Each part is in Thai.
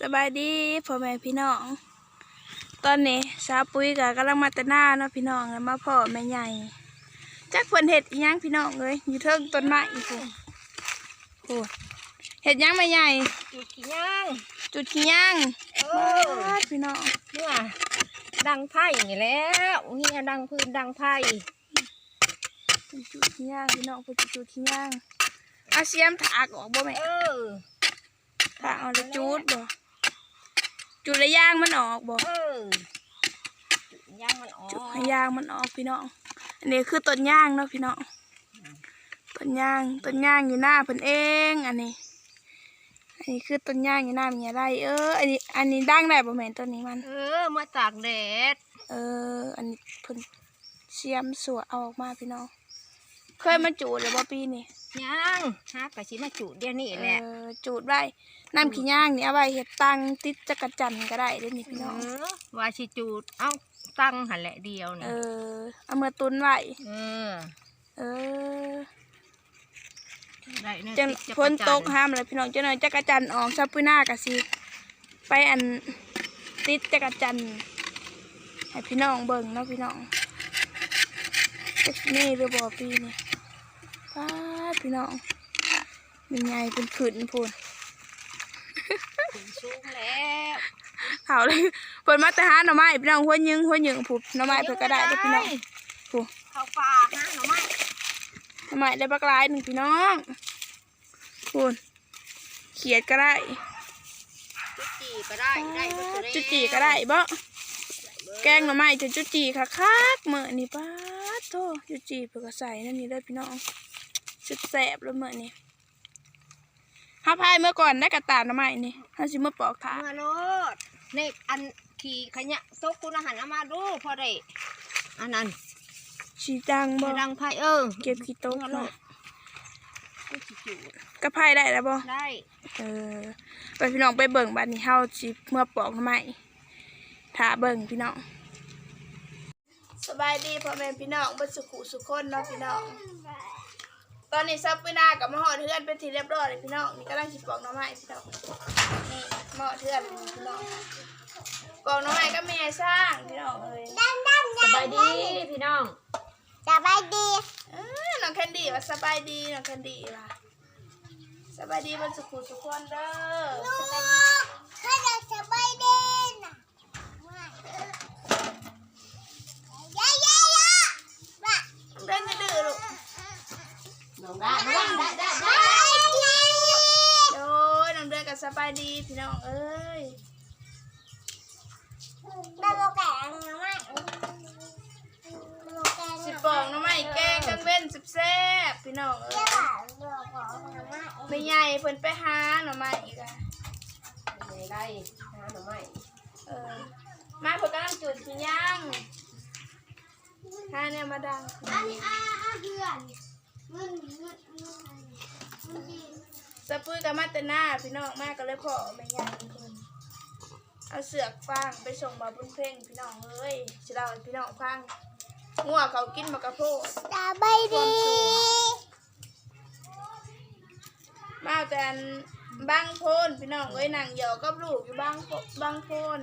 สบายดีพ่อแม่พี่น้อง ตอนนี้สาวปุ้ยกับกำลังมาแต่หน้าเนาะพี่น้องแล้วมาพ่อแม่ใหญ่จักเพิ่นเห็ดอิหยังพี่น้องเลยอยู่เทิงต้นไม้อีกโหเห็ดหยังแม่ใหญ่ จุดกี่ย่างจุดขี้ย่างเอบ้าอดพี่น้องเนี่ยดังไพ่นี่แหล้วเฮียดังพื้นดังไพ่จุดขี้ย่างพี่น้องเพิ่นจะจุดขี้ย่างอาเสียมถากออกบ่แม่เออ ถากเอาแล้วจุดบ่ จุดแล้วย่างมันออกบ่เออจุดย่างมันออกจุดให้ย่างมันออกพี่น้อง อันนี้คือต้นย่างเนาะพี่น้อง ต้นย่าง ต้นย่างอยู่หน้าเพิ่นเอง อันนี้ อันนี้คือต้นย่างอยู่หน้ามีอะไรเออ อันนี้ อันนี้ดังได้บ่แม่นต้นนี้มัน เออ มาตากแดด เออ อันนี้เพิ่นเสียมสัวเอาออกมาพี่น้อง เคยมาจูดหรือบ่ปีนี้ย่างฮะกะชิมาจุดเดี๋ยวนี้แหละเออจูดไว้ น้ำขี้ย่างนี่เอาไว้เฮ็ดตังติดจักรจันทร์ก็ได้เด้อนี่พี่น้องเออว่าชิจุดเอ้าตั้งหันแหละเดียวเอนี่อเอามาตุนไว้ เออเออได้เยจังติดฝนตกห้ามเลยพี่น้องจังหน่อยจักรจันทร์ออกซับปุ้ยหน้ากะสิ ไปอันติดจักรจันทร์ให้พี่น้องเบิ่งเนาะพี่น้องจักสินี่หรือบ่ปีนี่ป้าดพี่น้องมีไงเป็นขืนพูน ถึงสูงแล้วเขาเลยเปิดมาแต่หาหน่อไม้พี่น้องหัวยึงหัวยึงผูหน่อไม้เพิ่นก็ได้เด้อพี่น้องผูเขาป่าฮะหน่อไม้หน่อไม้ได้บักหลายหนึ่งพี่น้องพูนเขียดก็ได้จุจีก็ได้ได้จุจีก็ได้บ่แกงหน่อไม้จะจุจีค่ะคักๆมื้อนี้ป้าโตจุจีเพื่อก็ใส่นั่นนี่เด้อพี่น้องสุดแสบแล้วมื้อนี้ เฮาพายเมื่อก่อนได้กระตาหน่อไม้นี่เฮาสิมาปอกถามาโลดในอันขี่ขยะตกคุณอาหารเอามาดูพอได้อันนั้นชีจังบ่ไม่ดังไพ่เออเก็บขี้โต๊ะมาโลเนาะดก็สิจุดกระพายได้แล้วบ่ได้เออไปพี่น้องไปเบิ่งบัดนี้เฮาสิเมื่อปอกหน่อไม้ถ้าเบิ่งพี่น้องสบายดีพ่อแม่พี่น้องเบ่สุขุสุขคนเนาะพี่น้อง ตอนนี้ซับไปหน้ากับมะฮอดเทือนเป็นทีเรียบร้อยเลยพี่น้องนี่กำลังสิปอกหน้ำไม้พี่น้องนี่มะฮอดเทือนพี่น้องปอกหน้ำไม้ก็ไม่ให้สร้างพี่น้องเอ้ยสบายดีพี่น้องสบายดีเออน้องแคนดี้ว่าสบายดีน้องแคนดี้ว่าสบายดีบนสุขุสุขคนเด้อลูกให้เายดีพี่น้องเอ้ยได้โลแกงนะไม่โลแกงสิปอกหน้ำไม้แกงกังเว้นสิบแซ่บพี่น้องเอ้เจ้ายโลของนะไม่ไม่ใหญ่เพิ่นไปหาหน่อไม้อีกอะไม่ได้หาหน่อไม้เออมาเพิ่นกำลังจุดขี้ย่างหาเนี่ยมาดังอันนี้อาอาเดือนมันมันมันดี สะปุ้ยกับมาตนาพี่น้องมากก็เลยขอไม่ใหญ่เพิ่นเอาเสือกฟางไปส่งมาบุญเพ่งพี่น้องเอ้ยสิเล่าให้พี่น้องฟังงัวเขากินมะกระโพดสบายดีมาแต่อันบางโพนพี่น้องเอ้ยนั่งเหยอกกับลูกอยู่บางโพบางโพน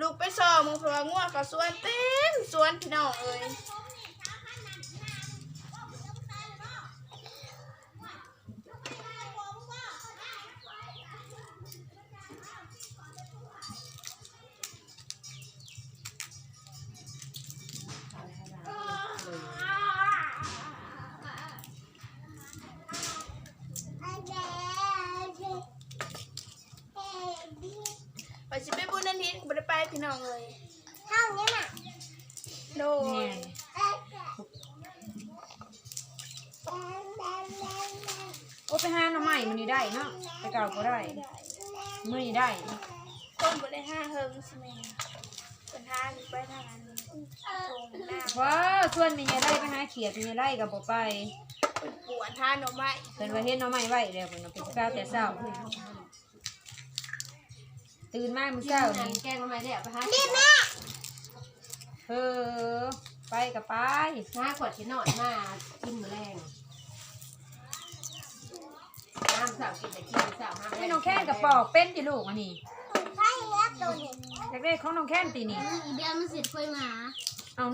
ลูกไปสอบมึงเพราะว่างัวเขาสวนเต็มสวนพี่น้องเอ้ย ไม้มันนี่ได้เนาะไปเก่าก็ได้มื่อนี้ได้คนบ่ได้ห้าเฮิงสิแม่เป็นห้าอยู่ไปทางนั้นตรงหน้าว้าส่วนมีไงได้ไปหาเขียดมีไงได้กับบ่ไปเป็นปวดห้าหน่อไม้เป็นว่าเฮ็ดหน่อไม้ไว้แล้วเพิ่นเอาเป็นข้าวแต่เช้าตื่นมามื้อเช้านี่แกงหน่อไม้ได้ไปหานี่แม่เออไปกับไปหน้าขวดชิ้นหน่อยมากินมื้อแรง หห้ามสาวกินแต่กินสาวห้ามนี่น้องแค้นกับปอกเป็นจิลูกอันนี้ใช่แล้วตัวนี้อยากได้ของน้องแค้นตีนี่ อีเดียวมันเสร็จคุยหมาเอา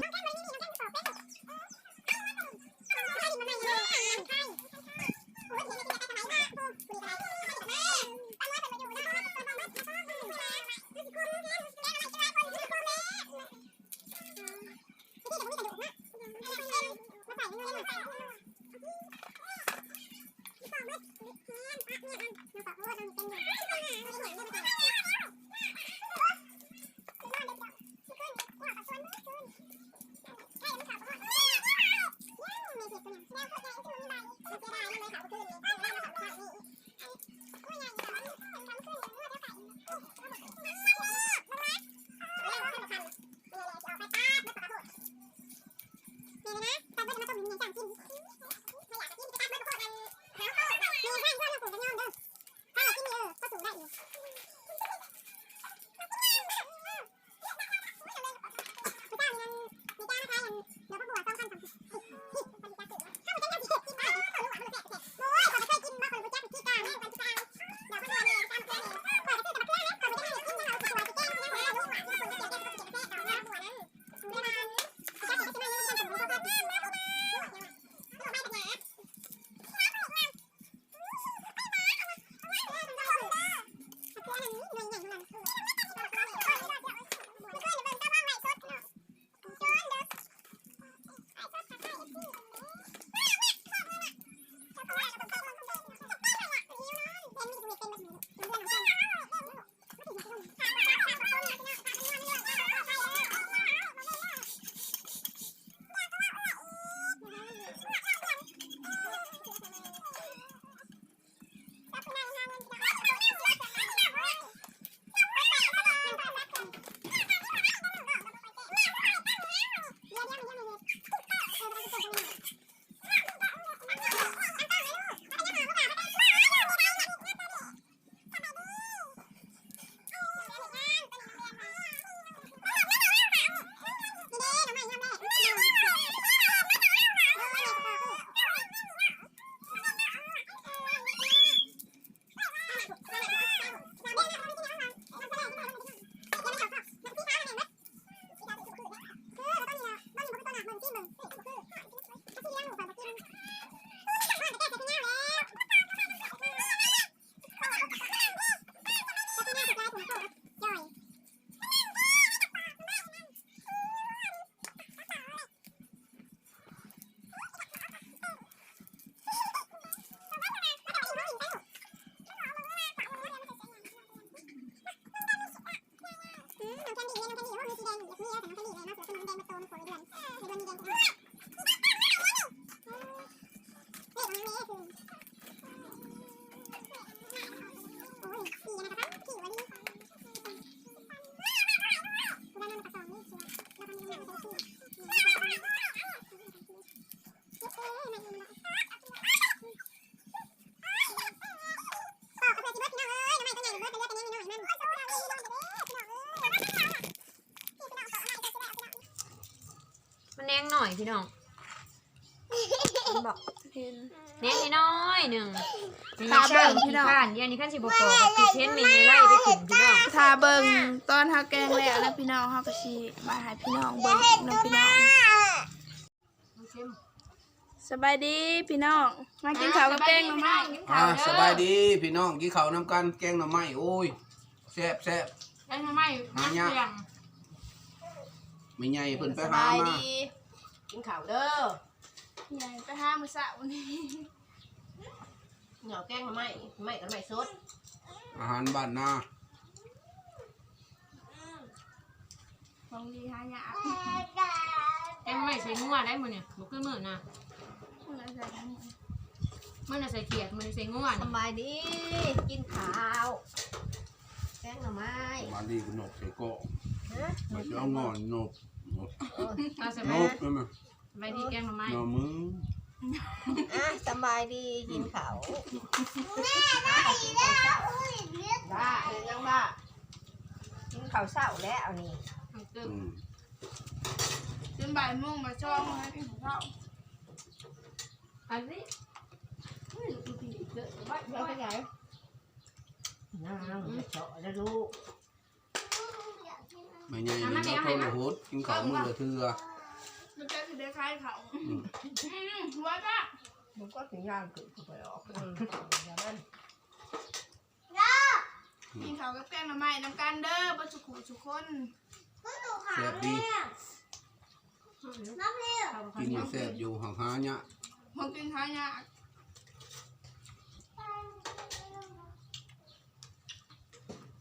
พี่น้องมันบอกเห็นแนงน้อยๆหนึ่งตาเบิ่งพี่น้องข้านเดี๋ยวนี้ขั้นสิบกอกก็คือเช่นเมย์ไล่ไปถึงพี่น้องถ้าเบิ่งตอนเฮาแกงแล้วแล้วพี่น้องเฮาก็สิมาให้พี่น้องเบิ่งเนาะพี่น้องสบายดีพี่น้องมากินข้าวกับแกงหน่อไม้อ่าสบายดีพี่น้องกินข้าวน้ำกันแกงหน่อไม้โอ้ยแซ่บแซ่บแกงหน่อไม้หายากไม่ใหญ่เพิ่นไปหามา กินข้าวเด้อใหญ่ไปหามื้อเช้านี้เหนียวแกงทำไมไม่กันไม่สดอาหารบ้านนาของดีหายากแกงหน่อไม้ใส่งัวได้มื้อเนี่ยบ่คือมื้อน่ะมื้อละใส่หมูมื้อน่ะใส่เขียดมื้อนี้ใส่งัวสนี่บายดีกินข้าวแกงหน่อไม้บ้านดีก็นกใส่โกะฮะมาเจ้างอนนกนก เอาสนบายกใช่ไหมสบายดีแกงหน่อไม้หน่อมืออะสบายดีกินข้าวบ้าเห็นยังบ้ากินข้าวเช้าแล้วเอานี่เอาเติมอืมจนบ่ายโมงมาช่องให้กินข้าวอันนี้เฮ้ยลูกพี่เราไปไหนนั่งนั่งเฉาะแล้วลูก ไม่ใหญ่นี่เนาะโทรโหดกินข้าวมื้อละเทื่อมันจะได้คล้ายเขาอืมอืมหัวจ้ะมันก็ถึงงานเกิดไปออกอย่างนั้นกินเขาวกับแกงหน่อไม้น้ำกันเด้อบ่สุขุสุคนก็หนูขาแซ่บดีน้ำเลี้ยวกินอยู่แซ่บอยู่ห่างหาเนี่ยมองกินข้าวยาก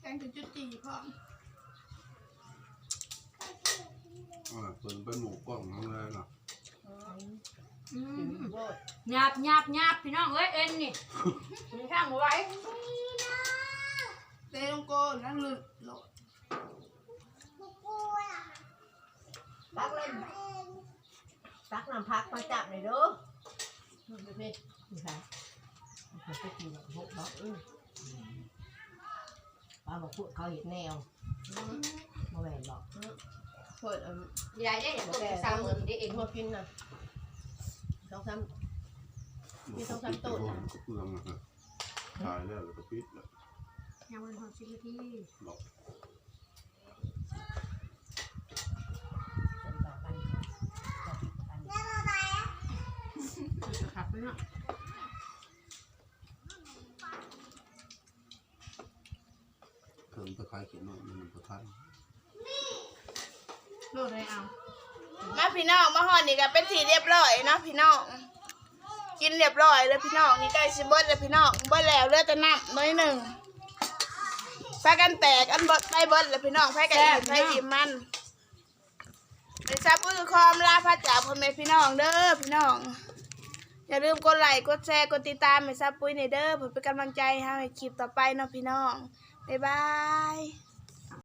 แกงถึงจุดจีพร้อม อ่าเพิ่นไปหมู่กล้องนั่นเลยล่ะอืมโบดหยาบหยาบหยาบพี่น้องเอ้ยเอ็นนี่มีข้างหัวไว้เตะลงโกนแล้วหลุดโหลดกูกูล่ะตักเล่นเองตักน้ำพักมาจับหน่อยเด้อนี่ดูนี่นี่ค่ะเขาไปกินแบบพวกบอกเออป้าบอกพวกเขาเห็นแนวมาแหวนบอก เปิดอะยายได้เดี๋ยวตัวสามหมื่นได้เองมากินน่ะสองสาม มีสองสามต้นนะ ก็เปลืองนะฮะตายแล้วแล้วก็ปิดแล้วยังวันหกสิบนาทีบอกเป็นต่อกันจะปิดกันเรื่องอะไรอะจะขับไปเนาะเพิ่มตะไคร้ขี้น้อยมันบ่ทัน โลดเลยเอามาพี่น้องมาห่อนี่ก็เป็นสีเรียบร้อยเนาะพี่น้องกินเรียบร้อยแล้วพี่น้องนี่ใกล้สิเบิดแล้วพี่น้องเบิดแล้วเลือแต่น้ำน้อยหนึ่งพากันแตกอันเบิดไปเบิดแล้วพี่น้องพากันอิ่มพาอิ่มมันไปซับอุ้ยคอมลาพระจาพ่อแม่พี่น้องเด้อพี่น้องอย่าลืมกดไลค์กดแชร์กดติดตามให้ซับปุ้ยในเด้อเพื่อเป็นกำลังใจให้คลิปต่อไปเนาะพี่น้องบ๊ายบาย